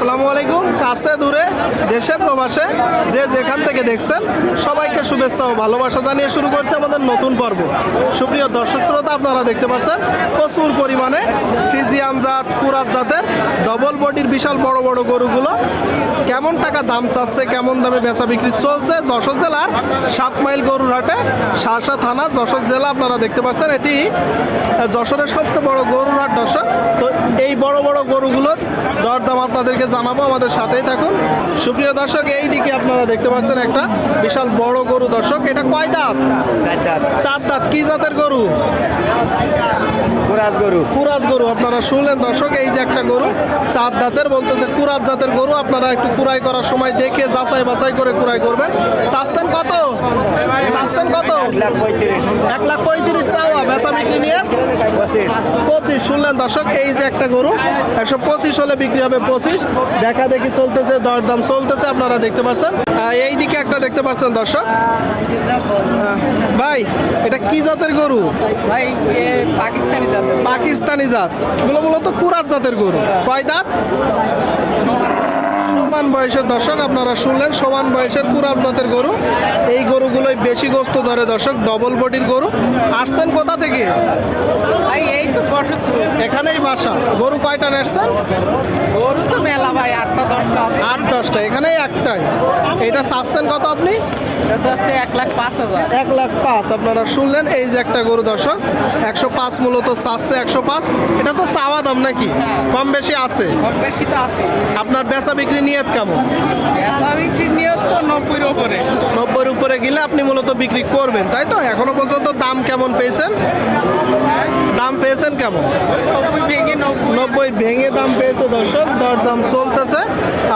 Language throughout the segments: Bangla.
আসসালামু আলাইকুম। কাছে, দূরে, দেশে, প্রবাসে, যে যেখান থেকে দেখছেন, সবাইকে শুভেচ্ছা ও ভালোবাসা জানিয়ে শুরু করছে আমাদের নতুন পর্ব। সুপ্রিয় দর্শক শ্রোতা, আপনারা দেখতে পাচ্ছেন, প্রচুর পরিমাণে ফিজিয়ান জাত, কুরাত জাতের ডবল বডির বিশাল বড় বড় গরুগুলো কেমন টাকা দাম চাচ্ছে, কেমন দামে বেচা বিক্রি চলছে, যশোর জেলার সাত মাইল গরুর হাটে সারসা থানা, যশোর জেলা আপনারা দেখতে পাচ্ছেন, এটি যশোরের সবচেয়ে বড় গরুর হাট, দর্শক। তো এই বড় বড় গরুগুলোর দরদাম আপনাদেরকে জানাব আমাদের সাথেই থাকুন। সুপ্রিয় দর্শক এই দিকে আপনারা দেখতে পাচ্ছেন একটা বিশাল বড় গরু দর্শক। এটা কয় দাঁত? চার দাঁত। কি জাতের গরু? কুরাজ গরু। কুরাজ গরু। আপনারা শুনলেন দর্শক এই যে একটা গরু চার দাঁতের বলতেছে কুরাজ জাতের গরু। আপনারা একটু কুরাই করার সময় দেখে যাচাই বাছাই করে কুরাই করবেন। চাচ্ছেন কত? চাচ্ছেন কত? লাখ পঁয়ত্রিশ। এক লাখ পঁয়ত্রিশ বিক্রি নিয়ে পঁচিশ। শুনলেন দর্শক এই যে একটা গরু একশো পঁচিশ হলে বিক্রি হবে পঁচিশ। দেখা দেখি চলতেছে দরদাম চলতেছে আপনারা দেখতে পাচ্ছেন। এই দিকে একটা দেখতে পাচ্ছেন দর্শক। ভাই এটা কি জাতের গরু? ভাই পাকিস্তানি জাতের। পাকিস্তানি জাত। এগুলো মূলত কুরাত জাতের গরু। কয় দাঁত? সমান বয়সের দর্শক আপনারা শুনলেন, সমান বয়সের কুরাত জাতের গরু। এই গরুগুলোই বেশি গোস্ত ধরে দর্শক ডবল বডির গরু। আসছেন কোথা থেকে? এখানেই বাসা। গরু কয়টা নেসছেন গরু তো মেলা ভাই আটটা দশটা। আট দশটা। এখানেই একটাই। এটা চাচ্ছেন কত আপনি? এক লাখ পাঁচ হাজার। এক লাখ পাঁচ। আপনারা শুনলেন এই যে একটা গরু দর্শক একশো পাঁচ মূলত চাচ্ছে একশো পাঁচ। এটা তো চাওয়া দাম নাকি? কম বেশি আছে। কম বেশি আছে। আপনার বেচা বিক্রি নিয়ত কেমন? বেচা বিক্রি নিয়ে তো নব্বইয়ের উপরে। গেলে আপনি মূলত বিক্রি করবেন তাই তো? এখনও পর্যন্ত দাম কেমন পেয়েছেন? দাম পেয়েছেন কেমন নব্বই ভেঙে দাম পেয়েছে দর্শক দর দাম চলতেছে।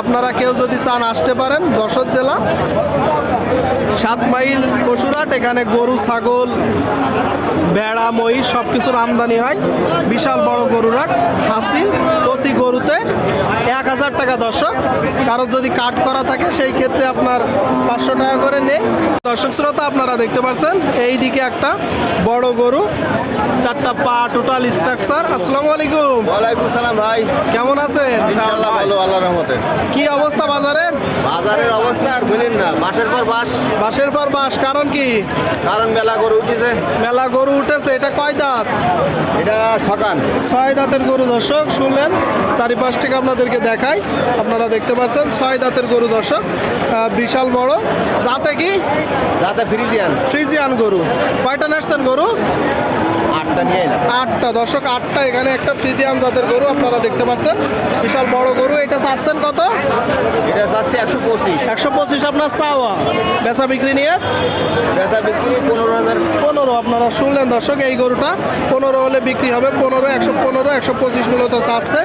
আপনারা কেউ যদি চান আসতে পারেন যশোর জেলা। সাত মাইল পশুরাট এখানে গরু, ছাগল, ভেড়া, মহিষ সব কিছুর আমদানি হয়। বিশাল বড় গরুরাট হাসি প্রতি গরুতে এক হাজার টাকা দর্শক। কারও যদি কাট করা থাকে, সেই ক্ষেত্রে আপনার পাঁচশো টাকা করে নেই। দর্শক শ্রোতা, আপনারা দেখতে পাচ্ছেন এই দিকে একটা বড় গরু, চারটা পা টোটাল স্ট্রাকচার। আসসালামু আলাইকুম। ওয়ালাইকুম সালাম ভাই। কেমন আছেন? ইনশাআল্লাহ ভালো আল্লাহ রহমতে। কি অবস্থা বাজারের? বাজারের অবস্থা আর বলেন না মাসের পর মাস বাসের পর বাস কারণ কি? কারণ মেলা করে উঠেছে। মেলা গরু উঠেছে এটা কয় দাঁত? এটা সকান ছয় দাঁতের গরু দর্শক শুনলেন চারিপাশ থেকে আপনাদেরকে দেখাই। আপনারা দেখতে পাচ্ছেন ছয় দাঁতের গরু দর্শক বিশাল বড়। যাতে কি? যাতে ফ্রি দিয়ান ফ্রিজিয়ান গরু। কয়টা নার্সেন গরু? আটটা নিয়ে আটটা। দর্শক আটটা এখানে একটা ফ্রিজিয়ান জাতের গরু আপনারা দেখতে পাচ্ছেন। বিশাল বড় গরু এটা চাচ্ছেন কত? এটা যাচ্ছে একশো পঁচিশ। একশো পঁচিশ আপনার চাওয়া। বেচা বিক্রি নিয়ে? বেচা বিক্রি পনেরো হাজার। পনেরো আপনারা শুনলেন দর্শক এই গরুটা পনেরো হলে বিক্রি হবে। পনেরো একশো পনেরো একশো পঁচিশ মূলত চাচ্ছে।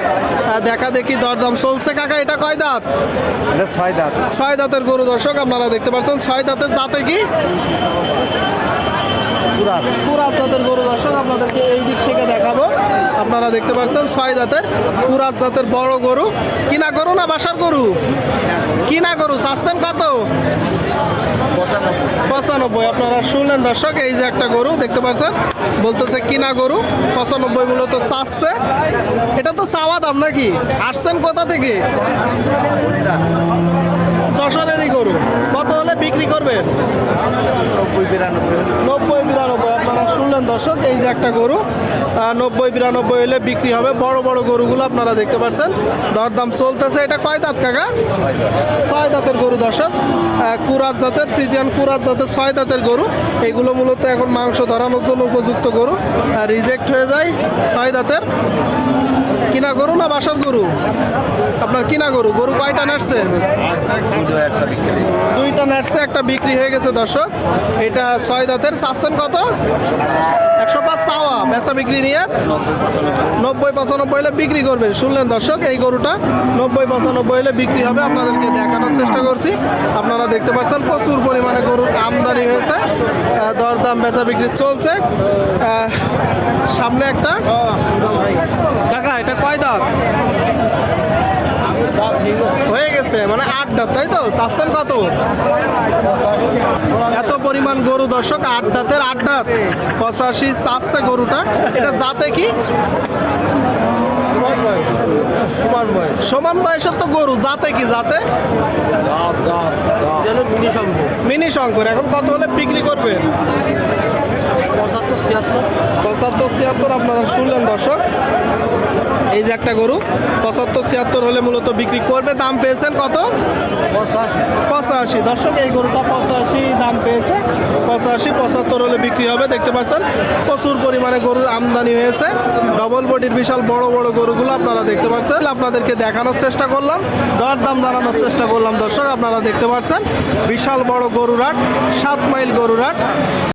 দেখা দেখি দরদাম চলছে। কাকা এটা কয় দাঁত? ছয় দাঁত। ছয় দাঁতের গরু দর্শক আপনারা দেখতে পাচ্ছেন। ছয় দাঁতের জাতে কি? পুরাত জাতের গরু দর্শক আপনাদেরকে এই দিক থেকে দেখাবো। আপনারা দেখতে পাচ্ছেন ছয় দাঁতের পুরাত জাতের বড় গরু। কিনা গরু না বাসার গরু? কিনা গরু চাচ্ছেন কত? পঁচানব্বই। পঁচানব্বই আপনারা শুনলেন দর্শক এই যে একটা গরু দেখতে পাচ্ছেন? বলতেছে কিনা গরু পঁচানব্বই মূলত চাচ্ছে। এটা তো চাওয়া দাম নাকি? আসছেন কোথা থেকে? যশোরেরই গরু। কত হলে বিক্রি করবেন? নব্বই বিরানব্বই। নব্বই বিরানব্বই। আপনারা দর্শক এই যে একটা গরু নব্বই বিরানব্বই হলে বিক্রি হবে। বড় বড় গরুগুলো আপনারা দেখতে পাচ্ছেন দরদাম চলতেছে। এটা কয় দাঁত কাকা? ছয় দাঁতের গরু দর্শক। কুরাত জাতের ফ্রিজিয়ান কুরাত জাতের ছয় দাঁতের গরু। এগুলো মূলত এখন মাংস ধরানোর জন্য উপযুক্ত গরু। রিজেক্ট হয়ে যায় ছয় দাঁতের। কিনা গরু না বাসার গরু? আপনার কিনা গরু? গরু কয়টা নাচছে দুইটা নাচছে একটা বিক্রি হয়ে গেছে দর্শক। এটা ছয় দাঁতের, চাচ্ছেন কত? একশো পাঁচ চাওয়া, বেচা বিক্রি নিয়ে নব্বই পঁচানব্বই হলে বিক্রি করবেন। শুনলেন দর্শক, এই গরুটা নব্বই পঁচানব্বই হলে বিক্রি হবে। আপনাদেরকে দেখানোর চেষ্টা করছি। আপনারা দেখতে পাচ্ছেন, প্রচুর পরিমাণে গরুর আমদানি হয়েছে। দরদাম, বেচা বিক্রি চলছে। সামনে একটা। এটা কয় দাঁত? হয়ে গেছে মানে আট তাই তো? চাচ্ছেন কত? এত পরিমাণ গরু দর্শক আট দাঁতের পঁচাশি চাচ্ছে গরুটা। এটা যাতে কি? সমান বয়স। সমান বয়সের তো গরু জাতে কি জাতে? যেন মিনি সম্ভব মিনি শঙ্কর এখন কত হলে বিক্রি করবে? পঁচাত্তর ছিয়াত্তর। পঁচাত্তর ছিয়াত্তর আপনারা শুনলেন দর্শক। এই যে একটা গরু পঁচাত্তর ছিয়াত্তর হলে মূলত বিক্রি করবে দাম পেয়েছেন কত? পঁচাশি। পঁচাশি। দর্শক এই গরুটা পঁচাশি দাম পেয়েছে। পঁচাশি পঁচাত্তর হলে বিক্রি হবে দেখতে পাচ্ছেন প্রচুর পরিমাণে গরুর আমদানি হয়েছে। ডবল বডির বিশাল বড় বড় গরুগুলো আপনারা দেখতে পাচ্ছেন। আপনাদেরকে দেখানোর চেষ্টা করলাম দর দাম জানানোর চেষ্টা করলাম। দর্শক, আপনারা দেখতে পাচ্ছেন, বিশাল বড় গরুরাট সাত মাইল গরুর হাট।